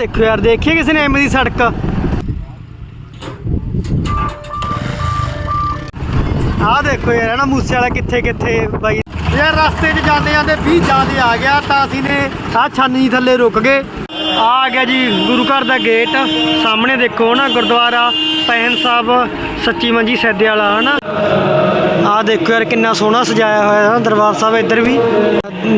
ਦੇਖੋ ਯਾਰ ਦੇਖੀ ਕਿਸੇ ਨੇ ਐਵੇਂ ਦੀ ਸੜਕ। ਆਹ ਦੇਖੋ ਯਾਰ ਨਾ ਮੂਸੇ ਵਾਲਾ ਕਿੱਥੇ ਕਿੱਥੇ ਬਾਈ। ਯਾਰ, ਰਸਤੇ 'ਚ ਜਾਂਦੇ ਜਾਂਦੇ 20 ਜਾਂਦੇ ਆ ਗਿਆ, ਤਾਂ ਅਸੀਂ ਨੇ ਆਹ ਛਾਨੀ ਥੱਲੇ ਰੁਕ ਗਏ। ਆ ਆ ਗਿਆ ਜੀ ਗੁਰੂ ਘਰ ਦਾ ਗੇਟ, ਸਾਹਮਣੇ ਦੇਖੋ ਨਾ ਗੁਰਦੁਆਰਾ, ਪੈਨ ਸਾਹਿਬ, ਸੱਚੀ ਮੰਜੀ ਸੈਦੇ ਵਾਲਾ, ਹਨਾ? ਆਹ ਦੇਖੋ ਯਾਰ ਕਿੰਨਾ ਸੋਹਣਾ ਸਜਾਇਆ ਹੋਇਆ ਹੈ ਦਰਬਾਰ ਸਾਹਿਬ ਇੱਧਰ ਵੀ।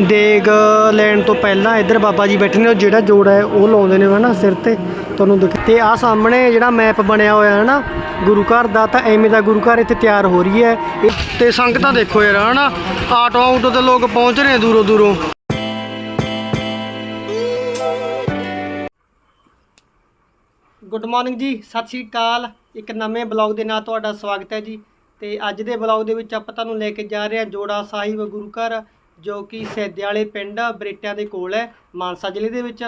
ਦੇਗ ਲੈਣ ਤੋਂ ਪਹਿਲਾਂ ਇੱਧਰ ਬਾਬਾ ਜੀ ਬੈਠੇ ਨੇ, ਉਹ ਜਿਹੜਾ ਜੋੜਾ ਹੈ ਉਹ ਲਾਉਂਦੇ ਨੇ ਹਨਾ ਸਿਰ ਤੇ। ਤੁਹਾਨੂੰ ਦਿਖ ਤੇ ਆਹ ਸਾਹਮਣੇ ਜਿਹੜਾ ਮੈਪ ਬਣਿਆ ਹੋਇਆ ਹੈ ਨਾ ਗੁਰੂ ਘਰ ਦਾ ਤਾਂ ਐਵੇਂ ਦਾ ਗੁਰੂ ਘਰ ਇੱਥੇ ਤਿਆਰ ਹੋ ਰਹੀ ਹੈ। ਤੇ ਸੰਗਤਾਂ ਦੇਖੋ ਯਾਰ ਹਨਾ, ਆਟੋ ਆਟੋ ਤੇ ਲੋਕ ਪਹੁੰਚ ਰਹੇ ਦੂਰੋਂ ਦੂਰੋਂ। ਗੁੱਡ ਮਾਰਨਿੰਗ ਜੀ, ਸਤਿ ਸ਼੍ਰੀ ਅਕਾਲ। ਇੱਕ ਨਵੇਂ ਬਲੌਗ ਦੇ ਨਾਲ ਤੁਹਾਡਾ ਸਵਾਗਤ ਹੈ ਜੀ। ਤੇ ਅੱਜ ਦੇ ਬਲੌਗ ਦੇ ਵਿੱਚ ਆਪਾਂ ਤੁਹਾਨੂੰ ਲੈ ਕੇ ਜਾ ਰਹੇ ਹਾਂ ਜੋੜਾ ਸਾਹਿਬ ਗੁਰੂ ਘਰ, ਜੋ ਕਿ ਸੈਦੇ ਵਾਲੇ ਪਿੰਡ ਬਰੇਟਿਆਂ ਦੇ ਕੋਲ ਹੈ, ਮਾਨਸਾ ਜ਼ਿਲ੍ਹੇ ਦੇ ਵਿੱਚ।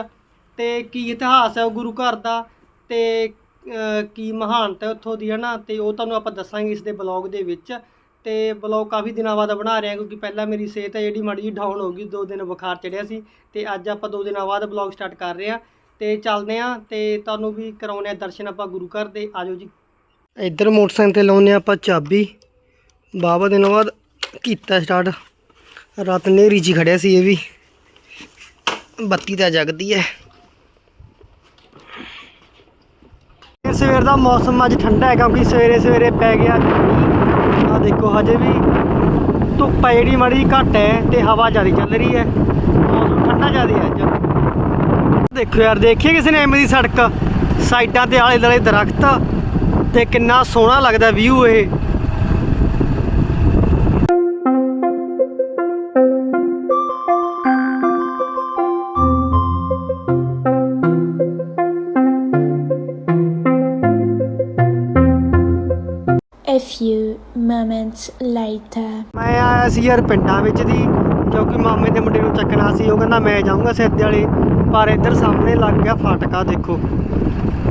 ਤੇ ਕੀ ਇਤਿਹਾਸ ਹੈ ਉਹ ਗੁਰੂ ਘਰ ਦਾ? ਤੇ ਕੀ ਮਹਾਨਤਾ ਉੱਥੋਂ ਦੀ ਹੈ ਨਾ ਤੇ ਉਹ ਤੁਹਾਨੂੰ ਆਪਾਂ ਦੱਸਾਂਗੇ ਇਸ ਦੇ ਬਲੌਗ ਦੇ ਵਿੱਚ। ਤੇ ਬਲੌਗ ਕਾਫੀ ਦਿਨਾਂ ਬਾਅਦ ਬਣਾ ਰਹੇ ਹਾਂ, ਕਿਉਂਕਿ ਪਹਿਲਾਂ ਮੇਰੀ ਸਿਹਤ ਹੈ ਜਿਹੜੀ ਮਾੜੀ ਜੀ ਡਾਊਨ ਹੋ ਗਈ, ਦੋ ਦਿਨ ਬੁਖਾਰ ਚੜਿਆ ਸੀ। ਤੇ ਅੱਜ ਆਪਾਂ ਦੋ ਦਿਨਾਂ ਬਾਅਦ ਬਲੌਗ ਸਟਾਰਟ ਕਰ ਰਹੇ ਹਾਂ। ਤੇ ਚੱਲਦੇ ਹਾਂ, ਤੇ ਤੁਹਾਨੂੰ ਵੀ ਕਰਾਉਣੇ ਆ ਦਰਸ਼ਨ ਆਪਾਂ ਗੁਰੂ ਘਰ ਦੇ। ਆਜੋ ਜੀ। ਇੱਧਰ ਮੋਟਰਸਾਈਕਲ ਤੇ ਲਾਉਨੇ ਆਪਾਂ ਚਾਬੀ। ਬਾਬਾ ਦਿਨ ਬਾਅਦ ਕੀਤਾ ਸਟਾਰਟ ਰਾਤ ਨੇਰੀ ਜੀ ਖੜਿਆ ਸੀ ਇਹ ਵੀ। ਬੱਤੀ ਤਾਂ ਜਗਦੀ ਹੈ ਸਵੇਰ ਦਾ ਮੌਸਮ ਅੱਜ ਠੰਡਾ ਹੈ ਕਿਉਂਕਿ ਸਵੇਰੇ ਸਵੇਰੇ ਪੈ ਗਿਆ ਆ ਦੇਖੋ ਹਜੇ ਵੀ ਧੁੱਪ ਹੈ ਜਿਹੜੀ ਮਾੜੀ ਘੱਟ ਹੈ ਤੇ ਹਵਾ ਜ਼ਿਆਦਾ ਚੱਲ ਰਹੀ ਹੈ ਮੌਸਮ ਠੰਡਾ ਜ਼ਿਆਦਾ ਹੈ ਅੱਜ। ਦੇਖੋ ਯਾਰ, ਦੇਖੀਏ ਕਿਸੇ ਨੇ ਐਵੇਂ ਦੀ ਸੜਕ। ਸਾਈਡਾਂ ਤੇ ਆਲੇ ਦੁਆਲੇ ਦਰਖਤ। ਤੇ ਕਿੰਨਾ ਸੋਹਣਾ ਲੱਗਦਾ ਵਿਊ ਇਹ A few moments later. ਮੈਂ ਆਇਆ ਸੀ ਯਾਰ ਪਿੰਡਾਂ ਵਿੱਚ ਦੀ ਕਿਉਂਕਿ ਮਾਮੇ ਦੇ ਮੁੰਡੇ ਨੂੰ ਚੱਕਣਾ ਸੀ ਉਹ ਕਹਿੰਦਾ ਮੈਂ ਜਾਊਂਗਾ ਸਿੱਧੇ ਵਾਲੇ ਪਰ ਇੱਧਰ ਸਾਹਮਣੇ ਲੱਗ ਗਿਆ ਫਾਟਕਾ, ਦੇਖੋ।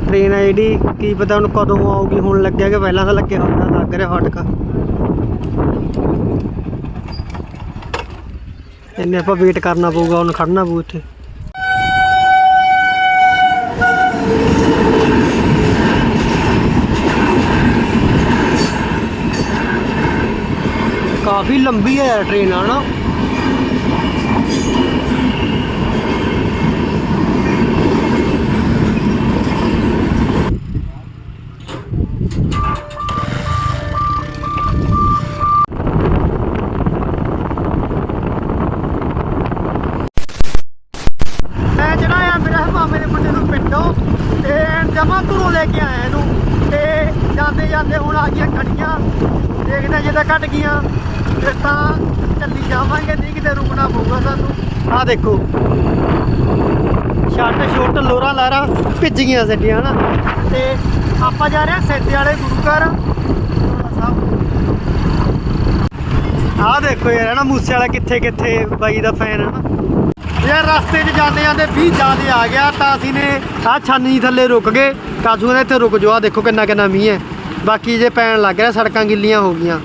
ਟ੍ਰੇਨ ਆ ਜਿਹੜੀ, ਕੀ ਪਤਾ ਉਹਨੂੰ ਕਦੋਂ ਆਊਗੀ, ਹੁਣ ਲੱਗਿਆ ਕਿ ਪਹਿਲਾਂ ਤਾਂ ਲੱਗਿਆ ਹੁੰਦਾ ਲੱਗ ਰਿਹਾ ਫਾਟਕਾ। ਇੰਨੇ ਆਪਾਂ ਵੇਟ ਕਰਨਾ ਪਊਗਾ ਉਹਨੂੰ ਖੜਨਾ ਪਊ ਇੱਥੇ। ਕਾਫੀ ਲੰਬੀ ਹੈ ਟ੍ਰੇਨ ਆ ਨਾ ਮੈਂ ਜਿਹੜਾ ਆ ਮੇਰਾ ਮਾਮੇ ਦੇ ਮੁੰਡੇ ਨੂੰ ਪਿੰਡੋਂ ਤੇ ਲੈ ਕੇ ਆਇਆ ਇਹਨੂੰ। ਤੇ ਜਾਂਦੇ ਜਾਂਦੇ ਹੁਣ ਆ ਗਈਆਂ ਖੜੀਆਂ। ਦੇਖਦੇ ਜੇ ਤਾਂ ਕੱਟ ਗਈਆਂ। ਫਿਰ ਤਾਂ ਚੱਲੀ ਜਾਵਾਂਗੇ, ਨਹੀਂ ਕਿਤੇ ਰੁਕਣਾ ਪਊਗਾ ਸਾਨੂੰ। ਆਹ ਦੇਖੋ। ਛੱਟ ਛੁੱਟ ਲੋਰਾ ਲਾਰਾ ਭਿੱਜ ਗਈਆਂ ਸੱਡੀਆਂ ਹਨਾ। ਤੇ ਆਪਾਂ ਜਾ ਰਹੇ ਹਾਂ ਸੈਦੇ ਵਾਲੇ ਗੁਰੂ ਘਰ। ਆਹ ਦੇਖੋ ਯਾਰ ਨਾ ਮੂਸੇ ਵਾਲਾ ਕਿੱਥੇ ਕਿੱਥੇ ਬਾਈ ਦਾ ਫੈਨ ਹੈ ਨਾ ਯਾਰ ਰਸਤੇ 'ਚ ਜਾਂਦੇ ਜਾਂਦੇ 20 ਜਾਂਦੇ ਆ ਗਿਆ ਤਾਂ ਅਸੀਂ ਨੇ ਆਹ ਛਾਨੀ ਥੱਲੇ ਰੁਕ ਗਏ। ਕਾਸੂ ਕਹਿੰਦਾ ਇੱਥੇ ਰੁਕ ਜਾਓ, ਆਹ ਦੇਖੋ ਕਿੰਨਾ ਕਿੰਨਾ ਮੀਂਹ ਹੈ। ਬਾਕੀ ਜੇ ਪੈਣ ਲੱਗ ਰਿਹਾ ਸੜਕਾਂ ਗਿੱਲੀਆਂ ਹੋ ਗਈਆਂ।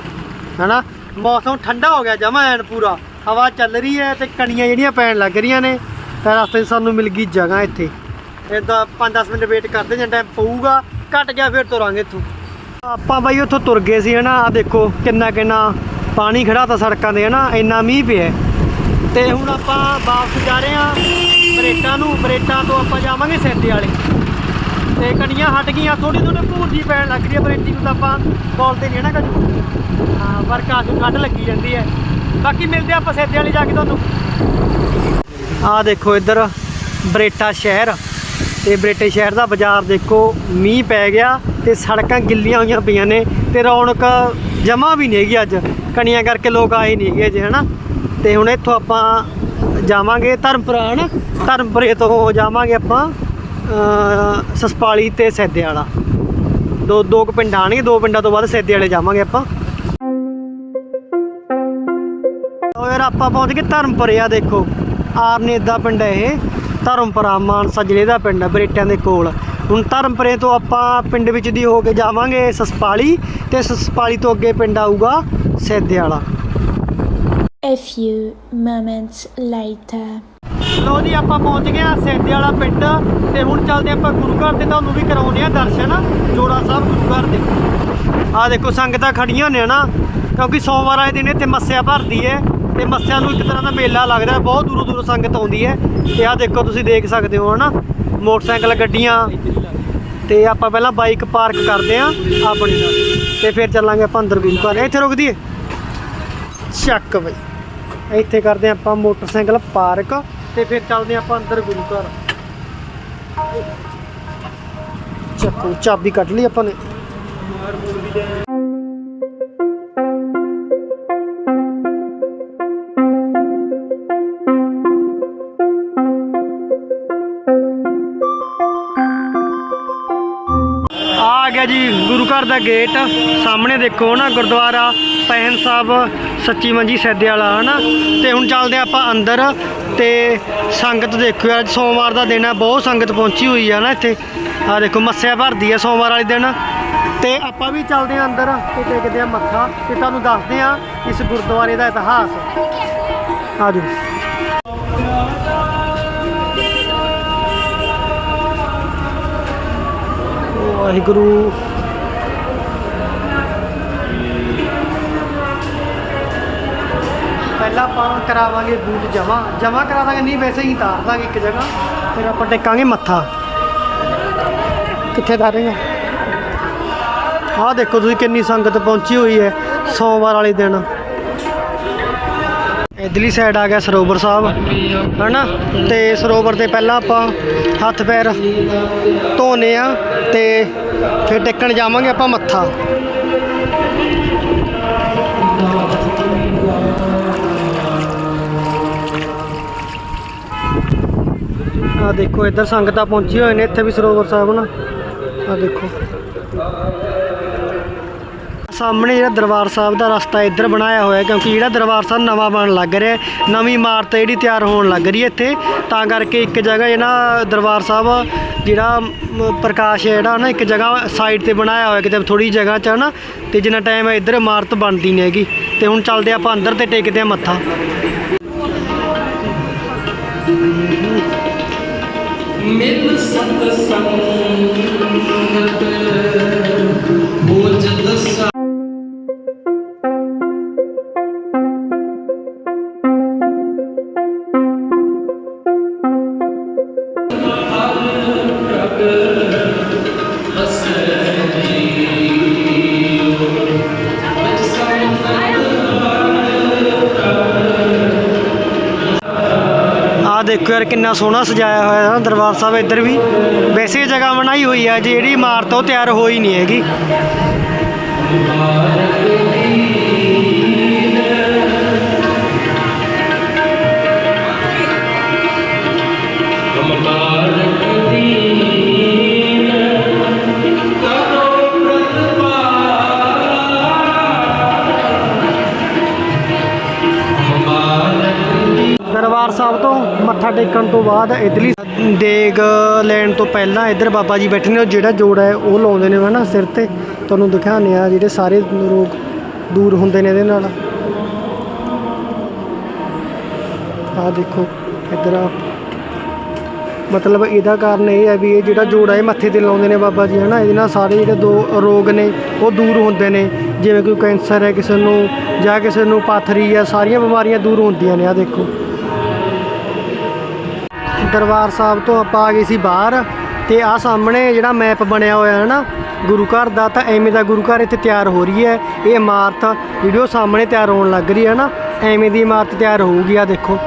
ਹਨਾ? ਮੌਸਮ ਠੰਡਾ ਹੋ ਗਿਆ ਜਮਾ ਐਨ ਪੂਰਾ। ਹਵਾ ਚੱਲ ਰਹੀ ਹੈ ਤੇ ਕਣੀਆਂ ਜਿਹੜੀਆਂ ਪੈਣ ਲੱਗ ਰਹੀਆਂ ਨੇ, ਤਾਂ ਰਸਤੇ 'ਚ ਸਾਨੂੰ ਮਿਲ ਗਈ ਜਗ੍ਹਾ ਇੱਥੇ। ਇਦਾਂ 5-10 ਮਿੰਟ ਵੇਟ ਕਰਦੇ ਜਾਂ ਟਾਈਮ ਪਊਗਾ, ਘਟ ਗਿਆ ਫਿਰ ਤੁਰਾਂਗੇ ਇੱਥੋਂ। ਆਪਾਂ ਬਾਈ ਉੱਥੋਂ ਤੁਰ ਗਏ ਸੀ, ਹਨਾ? ਆ ਦੇਖੋ ਕਿੰਨਾ ਕਿੰਨਾ ਪਾਣੀ ਖੜਾ ਤਾਂ ਸੜਕਾਂ ਤੇ, ਹਨਾ? ਇੰਨਾ ਮੀਂਹ ਪਿਆ ਤੇ ਹੁਣ ਆਪਾਂ ਵਾਪਸ ਜਾ ਰਹੇ ਹਾਂ ਬਰੇਟਾਂ ਨੂੰ, ਬਰੇਟਾਂ ਤੋਂ ਆਪਾਂ ਜਾਵਾਂਗੇ ਸੈਦੇ ਵਾਲੇ। ਤੇ ਕਣੀਆਂ ਹਟ ਗਈਆਂ ਥੋੜੀ ਥੋੜੀ ਭੂਰਜੀ ਪੈਣ ਲੱਗ ਰਹੀ ਹੈ, ਬਰੇਟੀ ਨੂੰ ਤਾਂ ਆਪਾਂ ਬੋਲਦੇ ਨਹੀਂ ਨਾ ਕਜੂ ਹਾਂ ਪਰ ਕਾਫੀ ਠੰਡ ਲੱਗੀ ਜਾਂਦੀ ਹੈ। ਬਾਕੀ ਮਿਲਦੇ ਆਪਾਂ ਸੈਦੇ ਵਾਲੇ ਜਾ ਕੇ ਤੁਹਾਨੂੰ। ਆਹ ਦੇਖੋ ਇੱਧਰ, ਬਰੇਟਾ ਸ਼ਹਿਰ। ਤੇ ਬਰੇਟੇ ਸ਼ਹਿਰ ਦਾ ਬਾਜ਼ਾਰ ਦੇਖੋ, ਮੀਂਹ ਪੈ ਗਿਆ ਤੇ ਸੜਕਾਂ ਗਿੱਲੀਆਂ ਹੋਈਆਂ ਪਈਆਂ ਨੇ ਤੇ ਰੌਣਕ ਜਮਾ ਵੀ ਨਹੀਂ ਹੈਗੀ ਅੱਜ। ਕਣੀਆਂ ਕਰਕੇ ਲੋਕ ਆਏ ਨਹੀਂ ਹੈਗੇ ਜੇ ਹਨਾ? ਤੇ ਹੁਣ ਇੱਥੋਂ ਆਪਾਂ ਜਾਵਾਂਗੇ ਧਰਮਪੁਰਾ ਹਨ ਧਰਮਪੁਰੇ ਤੋਂ ਜਾਵਾਂਗੇ ਆਪਾਂ ਸਸਪਾਲੀ ਤੇ ਸੈਦੇ ਵਾਲਾ ਦੋ ਦੋ ਕੁ ਪਿੰਡ ਆਣਗੇ ਦੋ ਪਿੰਡਾਂ ਤੋਂ ਬਾਅਦ ਸੈਦੇ ਵਾਲੇ ਜਾਵਾਂਗੇ ਆਪਾਂ। ਉਹ ਯਾਰ ਆਪਾਂ ਪਹੁੰਚ ਗਏ ਧਰਮਪੁਰੇ ਆ ਦੇਖੋ। ਆਰਨੇ ਦਾ ਪਿੰਡ ਹੈ ਇਹ। ਧਰਮਪੁਰਾ ਮਾਨਸਾ ਜ਼ਿਲ੍ਹੇ ਦਾ ਪਿੰਡ ਹੈ ਬਰੇਟਿਆਂ ਦੇ ਕੋਲ। ਹੁਣ ਧਰਮਪੁਰੇ ਤੋਂ ਆਪਾਂ ਪਿੰਡ ਵਿੱਚ ਦੀ ਹੋ ਕੇ ਜਾਵਾਂਗੇ ਸਸਪਾਲੀ ਤੇ ਸਸਪਾਲੀ ਤੋਂ ਅੱਗੇ ਪਿੰਡ ਆਊਗਾ ਸੈਦੇ ਵਾਲਾ A few moments later. ਲੋ ਜੀ, ਆਪਾਂ ਪਹੁੰਚ ਗਏ ਆ ਸੈਦੇ ਵਾਲਾ ਪਿੰਡ ਤੇ ਹੁਣ ਚੱਲਦੇ ਆਪਾਂ ਗੁਰੂ ਘਰ ਦੇ ਤੁਹਾਨੂੰ ਵੀ ਕਰਾਉਣੇ ਆ ਦਰਸ਼ਨ ਜੋੜਾ ਸਾਹਿਬ ਗੁਰੂ ਘਰ ਦੇ। ਆ ਦੇਖੋ, ਸੰਗਤਾਂ ਖੜੀਆਂ ਨੇ ਨਾ ਕਿਉਂਕਿ ਸੋਮਵਾਰ ਵਾਲੇ ਦਿਨ ਇੱਥੇ ਮੱਸਿਆ ਭਰਦੀ ਹੈ ਤੇ ਮੱਸਿਆ ਨੂੰ ਇੱਕ ਤਰ੍ਹਾਂ ਦਾ ਮੇਲਾ ਲੱਗਦਾ ਹੈ, ਬਹੁਤ ਦੂਰੋਂ ਦੂਰੋਂ ਸੰਗਤ ਆਉਂਦੀ ਹੈ। ਤੇ ਆ ਦੇਖੋ, ਤੁਸੀਂ ਦੇਖ ਸਕਦੇ ਹੋ ਹਨਾ, ਮੋਟਰਸਾਈਕਲ, ਗੱਡੀਆਂ ਤੇ ਆਪਾਂ ਪਹਿਲਾਂ ਬਾਈਕ ਪਾਰਕ ਕਰਦੇ ਆ ਆਪਣੀ। ਨਾਲ ਤੇ ਫਿਰ ਚੱਲਾਂਗੇ ਆਪਾਂ ਅੰਦਰ ਗੁਰੂ ਘਰ। ਇੱਥੇ ਰੁਕਦੀ ਦਈਏ ਚੱਕ ਬਈ। ਇੱਥੇ ਕਰਦੇ ਹਾਂ ਆਪਾਂ ਮੋਟਰਸਾਈਕਲ ਪਾਰਕ ਤੇ ਫਿਰ ਚੱਲਦੇ ਹਾਂ ਆਪਾਂ ਅੰਦਰ ਗੁਰੂ ਘਰ। ਚੱਕੋ, ਚਾਬੀ ਕੱਢ ਲਈ ਆਪਾਂ ਨੇ। ਆ ਜੀ ਗੁਰੂ ਘਰ ਦਾ ਗੇਟ। ਸਾਹਮਣੇ ਦੇਖੋ ਨਾ ਗੁਰਦੁਆਰਾ ਪਹਿਨ ਸਾਹਿਬ, ਸੱਚੀ ਮੰਜੀ ਸੈਦੇ ਵਾਲਾ, ਹਨਾ? ਤੇ ਹੁਣ ਚੱਲਦੇ ਹਾਂ ਆਪਾਂ ਅੰਦਰ ਤੇ ਸੰਗਤ ਦੇਖੋ ਅੱਜ ਸੋਮਵਾਰ ਦਾ ਦਿਨ ਹੈ ਬਹੁਤ ਸੰਗਤ ਪਹੁੰਚੀ ਹੋਈ ਹੈ ਨਾ ਇੱਥੇ। ਆ ਦੇਖੋ, ਮੱਸਿਆ ਭਰਦੀ ਹੈ ਸੋਮਵਾਰ ਵਾਲੇ ਦਿਨ। ਤੇ ਆਪਾਂ ਵੀ ਚੱਲਦੇ ਹਾਂ ਅੰਦਰ ਤੇ ਟੇਕਦੇ ਹਾਂ ਮੱਥਾ ਤੇ ਤੁਹਾਨੂੰ ਦੱਸਦੇ ਹਾਂ ਇਸ ਗੁਰਦੁਆਰੇ ਦਾ ਇਤਿਹਾਸ। ਆ ਜਾਓ। ਵਾਹਿਗੁਰੂ। ਪਹਿਲਾਂ ਆਪਾਂ ਕਰਾਵਾਂਗੇ ਬੂਟ ਜਮਾ ਜਮਾ ਕਰਾਵਾਂਗੇ, ਨਹੀਂ ਵੈਸੇ ਹੀ ਤਾਰ ਦਾਂਗੇ ਇੱਕ ਜਗ੍ਹਾ, ਫਿਰ ਆਪਾਂ ਟੇਕਾਂਗੇ ਮੱਥਾ। ਕਿੱਥੇ ਤਾਰੇਗਾ ਆਹ ਦੇਖੋ ਤੁਸੀਂ ਕਿੰਨੀ ਸੰਗਤ ਪਹੁੰਚੀ ਹੋਈ ਹੈ ਸੋਮਵਾਰ ਵਾਲੇ ਦਿਨ। ਇਧਰਲੀ ਸਾਈਡ ਆ ਗਿਆ ਸਰੋਵਰ ਸਾਹਿਬ, ਹਨਾ? ਤੇ ਸਰੋਵਰ ਤੇ ਪਹਿਲਾਂ ਆਪਾਂ ਹੱਥ ਪੈਰ ਧੋਨੇ ਆ ਤੇ ਫਿਰ ਟੇਕਣ ਜਾਵਾਂਗੇ ਆਪਾਂ ਮੱਥਾ। ਆ ਦੇਖੋ, ਇੱਧਰ ਸੰਗਤਾਂ ਪਹੁੰਚੀ ਹੋਏ ਨੇ ਇੱਥੇ ਵੀ ਸਰੋਵਰ ਸਾਹਿਬ ਨਾ ਆ ਦੇਖੋ। ਸਾਹਮਣੇ ਜਿਹੜਾ ਦਰਬਾਰ ਸਾਹਿਬ ਦਾ ਰਸਤਾ ਇੱਧਰ ਬਣਾਇਆ ਹੋਇਆ ਕਿਉਂਕਿ ਜਿਹੜਾ ਦਰਬਾਰ ਸਾਹਿਬ ਨਵਾਂ ਬਣ ਲੱਗ ਰਿਹਾ ਨਵੀਂ ਇਮਾਰਤ ਜਿਹੜੀ ਤਿਆਰ ਹੋਣ ਲੱਗ ਰਹੀ ਹੈ ਇੱਥੇ ਤਾਂ ਕਰਕੇ ਇੱਕ ਜਗ੍ਹਾ ਜਿਹੜਾ ਦਰਬਾਰ ਸਾਹਿਬ ਜਿਹੜਾ ਮ, ਪ੍ਰਕਾਸ਼ ਹੈ ਜਿਹੜਾ ਨਾ ਇੱਕ ਜਗ੍ਹਾ ਸਾਈਡ ਤੇ ਬਣਾਇਆ ਹੋਇਆ ਕਿਤੇ ਥੋੜੀ ਜਗ੍ਹਾ 'ਚ ਨਾ ਤੇ ਜਿੰਨਾ ਟਾਈਮ ਇੱਧਰ ਇਮਾਰਤ ਬਣਦੀ ਨਹੀਂ ਹੈਗੀ ਤੇ ਹੁਣ ਚੱਲਦੇ ਆਪਾਂ ਅੰਦਰ ਤੇ ਟੇਕਦੇ ਆ ਮੱਥਾ। ਮਿਲ ਸਤ ਸੰਗਤ ਦੇਖੋ ਯਾਰ ਕਿੰਨਾ ਸੋਹਣਾ ਸਜਾਇਆ ਹੋਇਆ ਹੈ ਨਾ ਦਰਬਾਰ ਸਾਹਿਬ ਇੱਧਰ ਵੀ। ਵੈਸੇ ਇਹ ਜਗ੍ਹਾ ਬਣਾਈ ਹੋਈ ਹੈ ਜਿਹੜੀ ਇਮਾਰਤ ਉਹ ਤਿਆਰ ਹੋਈ ਨਹੀਂ ਹੈਗੀ। ਸਾਹਿਬ ਤੋਂ ਮੱਥਾ ਟੇਕਣ ਤੋਂ ਬਾਅਦ ਇਧਰਲੀ ਦੇਗ ਲੈਣ ਤੋਂ ਪਹਿਲਾਂ ਇੱਧਰ ਬਾਬਾ ਜੀ ਬੈਠੇ ਨੇ, ਉਹ ਜਿਹੜਾ ਜੋੜਾ ਹੈ, ਉਹ ਲਾਉਂਦੇ ਨੇ, ਹਨਾ, ਸਿਰ ਤੇ। ਤੁਹਾਨੂੰ ਦਿਖਾਉਂਦੇ ਆ ਜਿਹੜੇ ਸਾਰੇ ਰੋਗ ਦੂਰ ਹੁੰਦੇ ਨੇ ਇਹਦੇ ਨਾਲ। ਆਹ ਦੇਖੋ, ਇੱਧਰ ਆ। ਮਤਲਬ ਇਹਦਾ ਕਾਰਨ ਇਹ ਹੈ ਵੀ ਇਹ ਜਿਹੜਾ ਜੋੜਾ ਇਹ ਮੱਥੇ ਤੇ ਲਾਉਂਦੇ ਨੇ ਬਾਬਾ ਜੀ, ਹਨਾ। ਇਹਦੇ ਨਾਲ ਸਾਰੇ ਜਿਹੜੇ ਦੋ ਰੋਗ ਨੇ, ਉਹ ਦੂਰ ਹੁੰਦੇ ਨੇ। ਜਿਵੇਂ ਕੋਈ ਕੈਂਸਰ ਹੈ, ਕਿਸੇ ਨੂੰ ਜਾਂ ਕਿਸੇ ਨੂੰ ਪਾਥਰੀ ਹੈ ਸਾਰੀਆਂ ਬਿਮਾਰੀਆਂ ਦੂਰ ਹੁੰਦੀਆਂ ਨੇ ਆ ਦੇਖੋ। ਦਰਬਾਰ ਸਾਹਿਬ ਤੋਂ ਆਪਾਂ ਆ ਗਏ ਸੀ ਬਾਹਰ ਤੇ ਆ ਸਾਹਮਣੇ ਜਿਹੜਾ ਮੈਪ ਬਣਿਆ ਹੋਇਆ ਹੈ ਨਾ, ਗੁਰੂ ਘਰ ਦਾ, ਤਾਂ ਐਵੇਂ ਦਾ ਗੁਰੂ ਘਰ ਇੱਥੇ ਤਿਆਰ ਹੋ ਰਹੀ ਹੈ। ਇਹ ਇਮਾਰਤ ਵੀਡੀਓ ਸਾਹਮਣੇ ਤਿਆਰ ਹੋਣ ਲੱਗ ਰਹੀ ਹੈ ਨਾ, ਐਵੇਂ ਦੀ ਇਮਾਰਤ ਤਿਆਰ ਹੋਊਗੀ ਆ ਦੇਖੋ।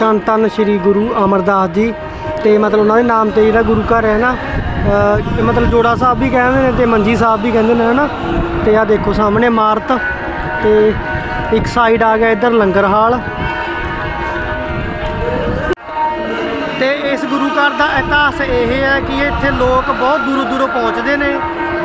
ਧੰਨ ਧੰਨ ਸ੍ਰੀ ਗੁਰੂ ਅਮਰਦਾਸ ਜੀ ਤੇ ਮਤਲਬ ਉਹਨਾਂ ਦੇ ਨਾਮ ਤੇ ਜਿਹੜਾ ਗੁਰੂ ਘਰ ਹੈ ਨਾ ਮਤਲਬ ਜੋੜਾ ਸਾਹਿਬ ਵੀ ਕਹਿੰਦੇ ਨੇ ਤੇ ਮੰਜੀ ਸਾਹਿਬ ਵੀ ਕਹਿੰਦੇ ਨੇ, ਹਨਾ? ਤੇ ਆ ਦੇਖੋ ਸਾਹਮਣੇ ਇਮਾਰਤ ਤੇ ਇੱਕ ਸਾਈਡ ਆ ਗਿਆ ਇੱਧਰ ਲੰਗਰ ਹਾਲ। ਤੇ ਇਸ ਗੁਰੂ ਘਰ ਦਾ ਇਤਿਹਾਸ ਇਹ ਹੈ ਕਿ ਇੱਥੇ ਲੋਕ ਬਹੁਤ ਦੂਰੋਂ ਦੂਰੋਂ ਪਹੁੰਚਦੇ ਨੇ।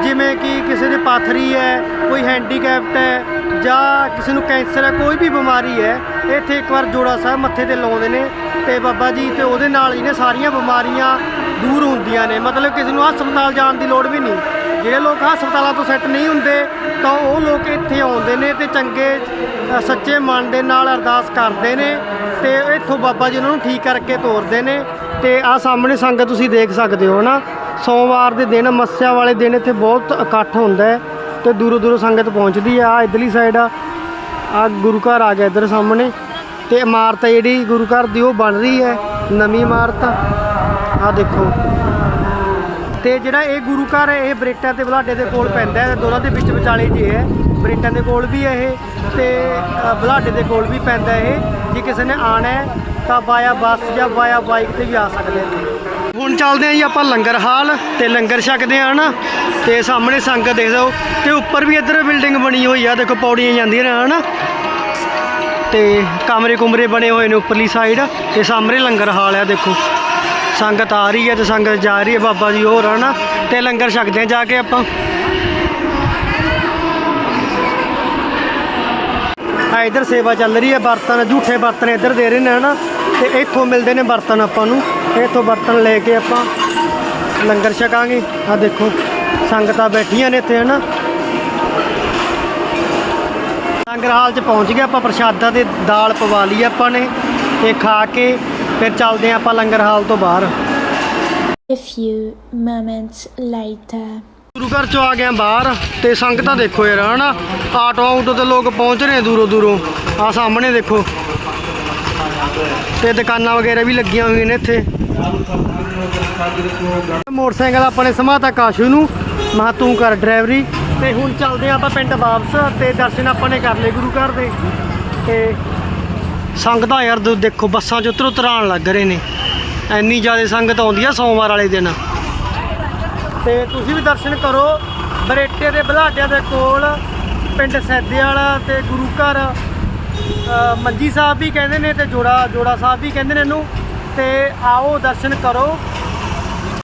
ਜਿਵੇਂ ਕਿ ਕਿਸੇ ਦੇ ਪਾਥਰੀ ਹੈ, ਕੋਈ ਹੈਂਡੀਕੈਪਟ ਹੈ, ਜਾਂ ਕਿਸੇ ਨੂੰ ਕੈਂਸਰ ਹੈ, ਕੋਈ ਵੀ ਬਿਮਾਰੀ ਹੈ, ਇੱਥੇ ਇੱਕ ਵਾਰ ਜੋੜਾ ਸਾਹਿਬ ਮੱਥੇ ਤੇ ਲਾਉਂਦੇ ਨੇ ਤੇ ਬਾਬਾ ਜੀ ਤੇ ਉਹਦੇ ਨਾਲ ਹੀ ਨੇ ਸਾਰੀਆਂ ਬਿਮਾਰੀਆਂ ਦੂਰ ਹੁੰਦੀਆਂ ਨੇ। ਮਤਲਬ ਕਿਸੇ ਨੂੰ ਹਸਪਤਾਲ ਜਾਣ ਦੀ ਲੋੜ ਵੀ ਨਹੀਂ। ਜਿਹੜੇ ਲੋਕ ਹਸਪਤਾਲਾਂ ਤੋਂ ਸੈੱਟ ਨਹੀਂ ਹੁੰਦੇ, ਤਾਂ ਉਹ ਲੋਕ ਇੱਥੇ ਆਉਂਦੇ ਨੇ ਤੇ ਚੰਗੇ ਸੱਚੇ ਮਨ ਦੇ ਨਾਲ ਅਰਦਾਸ ਕਰਦੇ ਨੇ ਤੇ ਇੱਥੋਂ ਬਾਬਾ ਜੀ ਉਹਨਾਂ ਨੂੰ ਠੀਕ ਕਰਕੇ ਤੋਰਦੇ ਨੇ ਤੇ ਆ ਸਾਹਮਣੇ ਸੰਗਤ ਤੁਸੀਂ ਦੇਖ ਸਕਦੇ ਹੋ ਨਾ ਸੋਮਵਾਰ ਦੇ ਦਿਨ ਮੱਸਿਆ ਵਾਲੇ ਦਿਨ ਇੱਥੇ ਬਹੁਤ ਇਕੱਠ ਹੁੰਦਾ ਹੈ ਤੇ ਦੂਰੋਂ ਦੂਰੋਂ ਸੰਗਤ ਪਹੁੰਚਦੀ ਆ ਆਹ ਇਧਰਲੀ ਸਾਈਡ ਆ ਆ ਗੁਰੂ ਘਰ ਆ ਗਿਆ ਇੱਧਰ ਸਾਹਮਣੇ ਤੇ ਇਮਾਰਤ ਹੈ ਜਿਹੜੀ ਗੁਰੂ ਘਰ ਦੀ ਉਹ ਬਣ ਰਹੀ ਹੈ, ਨਵੀਂ ਇਮਾਰਤ ਆ। ਦੇਖੋ। ਤੇ ਜਿਹੜਾ ਇਹ ਗੁਰੂ ਘਰ ਹੈ ਇਹ ਬਰੇਟਾ ਤੇ ਬਲਾਡੇ ਦੇ ਕੋਲ ਪੈਂਦਾ ਹੈ ਦੋਨਾਂ ਦੇ ਵਿੱਚ ਵਿਚਾਲੇ ਜੇ ਹੈ। ਬਰੇਟਾਂ ਦੇ ਕੋਲ ਵੀ ਹੈ ਇਹ ਤੇ ਅ, ਬਲਾਡੇ ਦੇ ਕੋਲ ਵੀ ਪੈਂਦਾ ਇਹ। ਜੇ ਕਿਸੇ ਨੇ ਆਣਾ ਹੈ ਤਾਂ ਬਾਇਆ ਬੱਸ ਜਾਂ ਬਾਇਆ ਬਾਈਕ ਤੇ ਵੀ ਆ ਸਕਦੇ ਨੇ। ਹੁਣ ਚੱਲਦੇ ਆਂ ਜੀ ਆਪਾਂ ਲੰਗਰ ਹਾਲ ਤੇ ਲੰਗਰ ਛਕਦੇ ਆ ਨਾ। ਤੇ ਸਾਹਮਣੇ ਸੰਗਤ ਦੇਖ ਲਓ ਤੇ ਉੱਪਰ ਵੀ ਇੱਧਰ ਬਿਲਡਿੰਗ ਬਣੀ ਹੋਈ ਆ ਦੇਖੋ ਪੌੜੀਆਂ ਜਾਂਦੀਆਂ ਨੇ ਹਨਾ। ਤੇ ਕਮਰੇ ਕੁਮਰੇ ਬਣੇ ਹੋਏ ਨੇ ਉੱਪਰਲੀ ਸਾਈਡ ਤੇ ਸਾਹਮਣੇ ਲੰਗਰ ਹਾਲ ਆ ਦੇਖੋ। ਸੰਗਤ ਆ ਰਹੀ ਹੈ ਤੇ ਸੰਗਤ ਜਾ ਰਹੀ ਹੈ ਬਾਬਾ ਜੀ ਹੋਰ ਹਨਾ ਤੇ ਲੰਗਰ ਛਕਦੇ ਆ ਜਾ ਕੇ ਆਪਾਂ। ਆ ਇਧਰ ਸੇਵਾ ਚੱਲ ਰਹੀ ਹੈ, ਬਰਤਨ ਝੂਠੇ ਬਰਤਨ ਇੱਧਰ ਦੇ ਰਹੇ ਨੇ ਹਨਾ ਤੇ ਇੱਥੋਂ ਮਿਲਦੇ ਨੇ ਬਰਤਨ ਆਪਾਂ ਨੂੰ। ਇੱਥੋਂ ਬਰਤਨ ਲੈ ਕੇ ਆਪਾਂ ਲੰਗਰ ਛਕਾਂਗੇ। ਆ ਦੇਖੋ, ਸੰਗਤਾਂ ਬੈਠੀਆਂ ਨੇ ਇੱਥੇ ਹਨਾ। ਲੰਗਰ ਹਾਲ 'ਚ ਪਹੁੰਚ ਗਏ ਆਪਾਂ, ਪ੍ਰਸ਼ਾਦਾ ਤੇ ਦਾਲ ਪਵਾ ਲਈ ਆਪਾਂ ਨੇ ਇਹ ਖਾ ਕੇ ਫਿਰ ਚੱਲਦੇ ਆਪਾਂ ਲੰਗਰ ਹਾਲ ਤੋਂ ਬਾਹਰ। A few moments later. ਗੁਰੂ ਘਰ ਚੋਂ ਆ ਗਏ ਬਾਹਰ ਤੇ ਸੰਗਤਾਂ ਦੇਖੋ ਯਾਰ ਹਨਾ? ਆਟੋ ਆਟੋ ਤੇ ਲੋਕ ਪਹੁੰਚ ਰਹੇ ਨੇ ਦੂਰੋਂ ਦੂਰੋਂ। ਆ ਸਾਹਮਣੇ ਦੇਖੋ। ਤੇ ਦੁਕਾਨਾਂ ਵਗੈਰਾ ਵੀ ਲੱਗੀਆਂ ਹੋਈਆਂ ਨੇ ਇੱਥੇ। ਮੋਟਰਸਾਈਕਲ ਆਪਣੇ ਸਮਾਤਾ ਕਾਸ਼ੂ ਨੂੰ ਮਾ ਤੂੰ ਕਰ ਡਰਾਈਵਰੀ। ਤੇ ਹੁਣ ਚੱਲਦੇ ਆਪਾਂ ਪਿੰਡ ਵਾਪਸ ਤੇ ਦਰਸ਼ਨ ਆਪਾਂ ਨੇ ਕਰ ਲਏ ਗੁਰੂ ਘਰ ਦੇ। ਤੇ ਸੰਗਤਾਂ ਯਾਰ ਦੇਖੋ ਬੱਸਾਂ 'ਚ ਉਤਰ ਉਤਰ ਲੱਗ ਰਹੇ ਨੇ। ਇੰਨੀ ਜ਼ਿਆਦਾ ਸੰਗਤ ਆਉਂਦੀ ਆ ਸੋਮਵਾਰ ਵਾਲੇ ਦਿਨ। ਤੇ ਤੁਸੀਂ ਵੀ ਦਰਸ਼ਨ ਕਰੋ, ਬਰੇਟੇ ਦੇ ਬਲਾਡਿਆਂ ਦੇ ਕੋਲ, ਪਿੰਡ ਸੈਦੇ ਵਾਲਾ ਤੇ ਗੁਰੂ ਘਰ। ਮੰਜੀ ਸਾਹਿਬ ਵੀ ਕਹਿੰਦੇ ਨੇ ਤੇ ਜੋੜਾ ਜੋੜਾ ਸਾਹਿਬ ਵੀ ਕਹਿੰਦੇ ਨੇ ਇਹਨੂੰ। ਤੇ ਆਓ ਦਰਸ਼ਨ ਕਰੋ।